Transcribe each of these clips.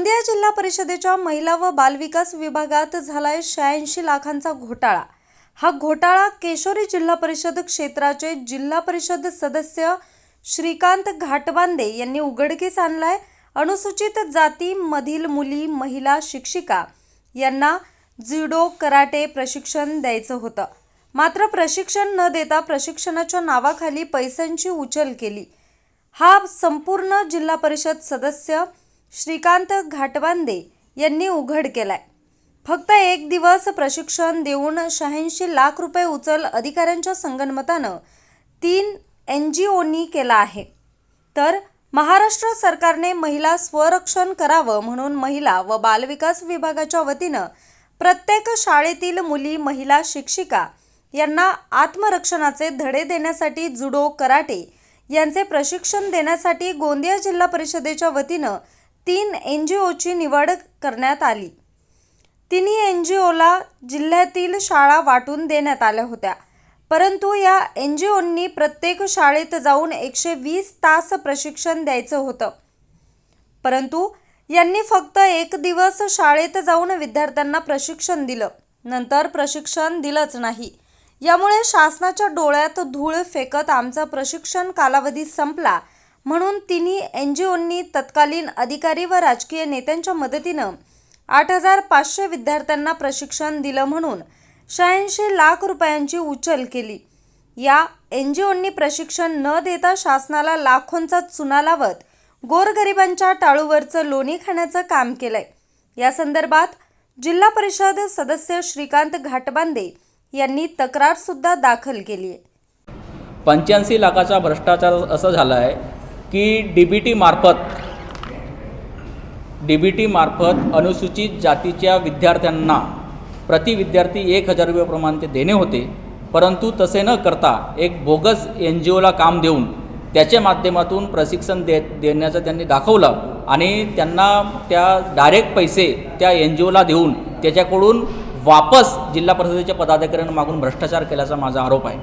गोंदिया जिल्हा परिषदेच्या महिला व बालविकास विभागात झालाय शहाऐंशी लाखांचा घोटाळा. हा घोटाळा केशोरी जिल्हा परिषद क्षेत्राचे जिल्हा परिषद सदस्य श्रीकांत घाटबांदे यांनी उघडकीस आणलाय. अनुसूचित जातीमधील मुली महिला शिक्षिका यांना जुडो कराटे प्रशिक्षण द्यायचं होतं. मात्र प्रशिक्षण न देता प्रशिक्षणाच्या नावाखाली पैशांची उचल केली. हा संपूर्ण जिल्हा परिषद सदस्य श्रीकांत घाटबांदे यांनी उघड केलाय. फक्त एक दिवस प्रशिक्षण देऊन शहाऐंशी लाख रुपये उचल अधिकाऱ्यांच्या संगणमतानं तीन एन जी ओनी केला आहे. तर महाराष्ट्र सरकारने महिला स्वरक्षण करावं म्हणून महिला व बालविकास विभागाच्या वतीनं प्रत्येक शाळेतील मुली महिला शिक्षिका यांना आत्मरक्षणाचे धडे देण्यासाठी जुडो कराटे यांचे प्रशिक्षण देण्यासाठी गोंदिया जिल्हा परिषदेच्या वतीनं तीन एन जी ओची निवड करण्यात आली. तिन्ही एन जी ओला जिल्ह्यातील शाळा वाटून देण्यात आल्या होत्या. परंतु या एन जी ओंनी प्रत्येक शाळेत जाऊन एकशे वीस तास प्रशिक्षण द्यायचं होतं. परंतु यांनी फक्त एक दिवस शाळेत जाऊन विद्यार्थ्यांना प्रशिक्षण दिलं. नंतर प्रशिक्षण दिलंच नाही. यामुळे शासनाच्या डोळ्यात धूळ फेकत आमचा प्रशिक्षण कालावधी संपला. म्हणून तिन्ही एन जी ओंनी तत्कालीन अधिकारी व राजकीय नेत्यांच्या मदतीनं आठ हजार पाचशे विद्यार्थ्यांना प्रशिक्षण दिलं म्हणून शहाऐंशी लाख रुपयांची उचल केली. या एन जी ओंनी प्रशिक्षण न देता शासनाला लाखोंचा चुना लावत गोरगरिबांच्या टाळूवरचं लोणी खाण्याचं काम केलंय. या संदर्भात जिल्हा परिषद सदस्य श्रीकांत घाटबांदे यांनी तक्रार सुद्धा दाखल केली आहे पंच्याऐंशी लाखाचा भ्रष्टाचार असं झाला आहे की डी बी टीमार्फत डी बी टीमार्फत अनुसूचित जातीच्या विद्यार्थ्यांना प्रति विद्यार्थी एक हजार रुपयेप्रमाणे ते देणे होते. परंतु तसे न करता एक बोगस एन जी ओला काम देऊन त्याच्या माध्यमातून प्रशिक्षण दे देण्याचं त्यांनी दाखवलं आणि त्यांना त्या डायरेक्ट पैसे त्या एन जी ओला देऊन त्याच्याकडून वापस जिल्हा परिषदेच्या पदाधिकाऱ्यांना मागून भ्रष्टाचार केल्याचा माझा आरोप आहे.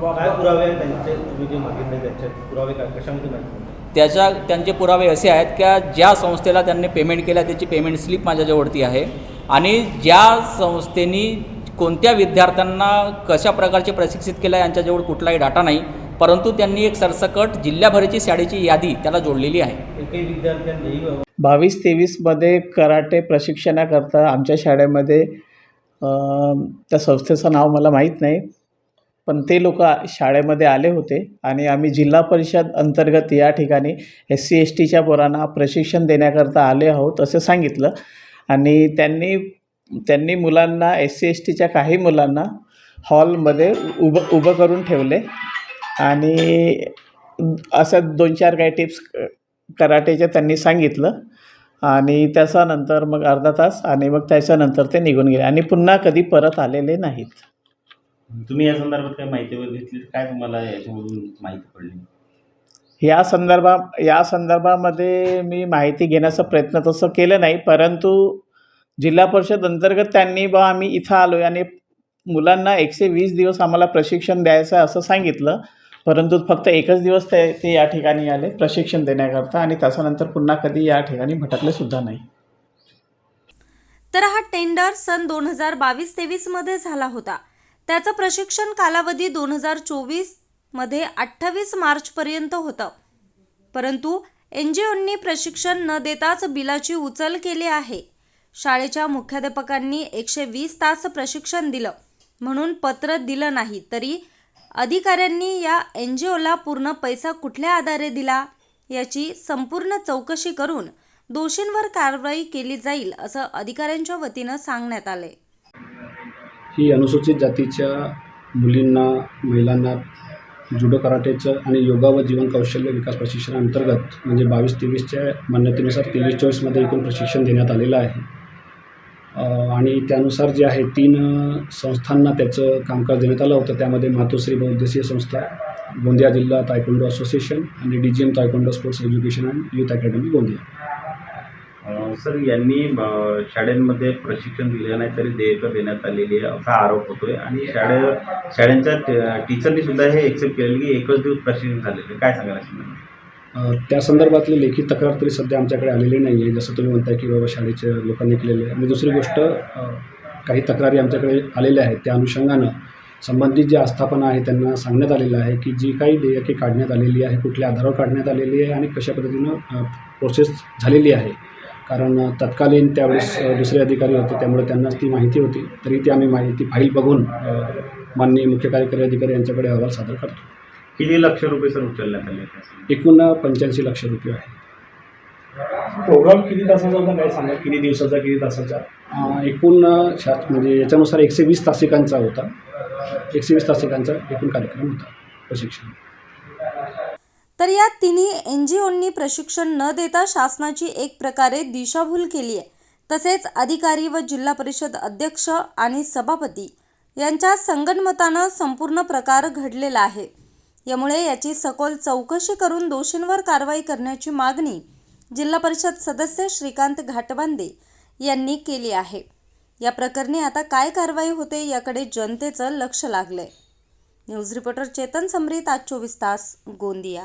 काय पुरावे आहेत त्यांचे? तुम्ही जे मागितले त्याचे पुरावे काय? कशामध्ये माहिती त्याच्या त्यांचे पुरावे असे आहेत का ज्या संस्थेला त्यांनी पेमेंट केलं त्याची पेमेंट स्लिप माझ्याजवळती आहे. आणि ज्या संस्थेनी कोणत्या विद्यार्थ्यांना कशा प्रकारचे प्रशिक्षित केलं यांच्याजवळ कुठलाही डाटा नाही परंतु त्यांनी एक सरसकट जिल्ह्याभराची शाळेची यादी त्याला जोडलेली आहे. बावीस तेवीसमध्ये कराटे प्रशिक्षणाकरता आमच्या शाळेमध्ये त्या संस्थेचं नाव मला माहीत नाही. पण ते लोक शाळेमध्ये आले होते आणि आम्ही जिल्हा परिषद अंतर्गत या ठिकाणी एस सी एस टीच्या पोरांना प्रशिक्षण देण्याकरता आले आहोत असं सांगितलं. आणि त्यांनी त्यांनी मुलांना एस सी एस टीच्या काही मुलांना हॉलमध्ये उभं उभं करून ठेवले. आणि असं दोन चार काही टिप्स कराटेचे त्यांनी सांगितलं. आणि त्याच्यानंतर मग अर्धा तास आणि मग त्याच्यानंतर ते निघून गेले. आणि पुन्हा कधी परत आलेले नाहीत. तुम्ही या संदर्भात काय माहिती वगैरे घेतली काय तुम्हाला याच्यामधून माहिती पडली? या संदर्भा या संदर्भामध्ये मी माहिती घेण्याचा प्रयत्न तसं केलं नाही परंतु जिल्हा परिषद अंतर्गत त्यांनी बा आम्ही इथं आलो आणि मुलांना एकशे वीस दिवस आम्हाला प्रशिक्षण द्यायचं आहे असं सांगितलं परंतु फक्त एकच दिवस ते ते या ठिकाणी आले प्रशिक्षण देण्याकरता आणि त्याच्यानंतर पुन्हा कधी या ठिकाणी भटकले सुद्धा नाही. तर हा टेंडर सन दोन हजार बावीस तेवीसमध्ये झाला होता. त्याचं प्रशिक्षण कालावधी दोन हजार चोवीसमध्ये अठ्ठावीस मार्चपर्यंत होतं. परंतु एन जी ओंनी प्रशिक्षण न देताच बिलाची उचल केली आहे. शाळेच्या मुख्याध्यापकांनी एकशे वीस तास प्रशिक्षण दिलं. म्हणून पत्र दिलं नाही तरी अधिकाऱ्यांनी या एन जी ओला पूर्ण पैसा कुठल्या आधारे दिला याची संपूर्ण चौकशी करून दोषींवर कारवाई केली जाईल असं अधिकाऱ्यांच्या वतीनं सांगण्यात आले ही अनुसूचित जातीच्या मुलींना महिलांना जुडो कराटेचं आणि योगा व जीवन कौशल्य विकास प्रशिक्षणाअंतर्गत म्हणजे बावीस तेवीसच्या मान्यतेनुसार तेवीस चोवीसमध्ये एकूण प्रशिक्षण देण्यात आलेलं आहे. आणि त्यानुसार जे आहे तीन संस्थांना त्याचं कामकाज देण्यात आलं होतं. त्यामध्ये मातोश्री बहुउद्देशीय संस्था गोंदिया जिल्हा तायकोंडो असोसिएशन आणि D G M taekwondo sports education and youth academy Gondia. Sir यांनी अं, शाळेमध्ये प्रशिक्षण दिलं नाही तरी देयकं देण्यात आलेली आहे असा आरोप होतोय. आणि शाळे शाळेच्या टीचरनी सुद्धा हे एक्सेप्ट केलेलं की एकच दिवस प्रशिक्षण झालेलं आहे. काय सांगायला त्या संदर्भातली लेखी तक्रार तरी सध्या आमच्याकडे आलेली नाही आहे जसं तुम्ही म्हणताय की बाबा शाळेच्या लोकांनी केलेलं आहे. आणि दुसरी गोष्ट काही तक्रारी आमच्याकडे आलेल्या आहेत. त्या अनुषंगानं संबंधित जे आस्थापना आहे त्यांना सांगण्यात आलेलं आहे की जी काही देयके काढण्यात आलेली आहे कुठल्या आधारावर काढण्यात आलेली आहे आणि कशा पद्धतीनं प्रोसेस झालेली आहे. कारण तत्कालीन त्यावेळेस दुसरे अधिकारी होते त्यामुळे त्यांनाच ती माहिती होती. तरी ती आम्ही माहिती फाईल बघून माननीय मुख्य कार्यकारी अधिकारी यांच्याकडे अहवाल सादर करतो. किती लक्ष रुपये सर उचलण्यात आले? एकूण पंच्याऐंशी लक्ष रुपये आहे. प्रोग्राम किती तासाचा होता? काय सांगा किती दिवसाचा किती तासाचा? एकूण शा म्हणजे याच्यानुसार एकशे वीस तासिकांचा होता. एकशे वीस तासिकांचा एकूण कार्यक्रम होता प्रशिक्षण. तर या तिन्ही एन जी ओंनी प्रशिक्षण न देता शासनाची एक प्रकारे दिशाभूल केली आहे. तसेच अधिकारी व जिल्हा परिषद अध्यक्ष आणि सभापती यांच्या संगणमतानं संपूर्ण प्रकार घडलेला आहे. यामुळे याची सखोल चौकशी करून दोषींवर कारवाई करण्याची मागणी जिल्हा परिषद सदस्य श्रीकांत घाटबांदे यांनी केली आहे. या प्रकरणी आता काय कारवाई होते याकडे जनतेचं लक्ष लागलंय. न्यूज रिपोर्टर चेतन समरीत आज चोवीस तास गोंदिया.